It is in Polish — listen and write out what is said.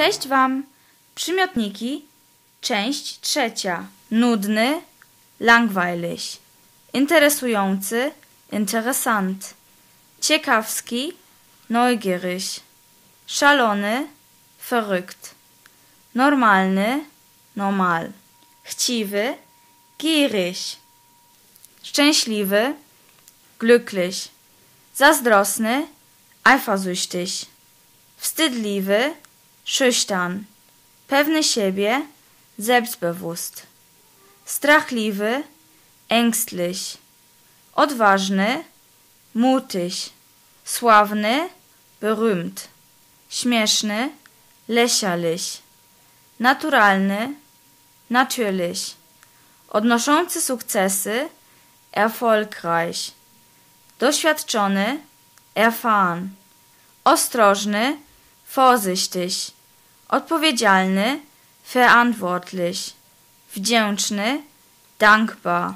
Cześć Wam! Przymiotniki, część trzecia. Nudny, langweilig. Interesujący, interessant. Ciekawski, neugierig. Szalony, verrückt. Normalny, normal. Chciwy, gierig. Szczęśliwy, glücklich. Zazdrosny, eifersüchtig. Wstydliwy, schüchtern. Pewny siebie, selbstbewusst. Strachliwy, ängstlich. Odważny, mutig. Sławny, berühmt. Śmieszny, lächerlich. Naturalny, natürlich. Odnoszący sukcesy, erfolgreich. Doświadczony, erfahren. Ostrożny, vorsichtig. Odpowiedzialny, verantwortlich. Wdzięczny, dankbar.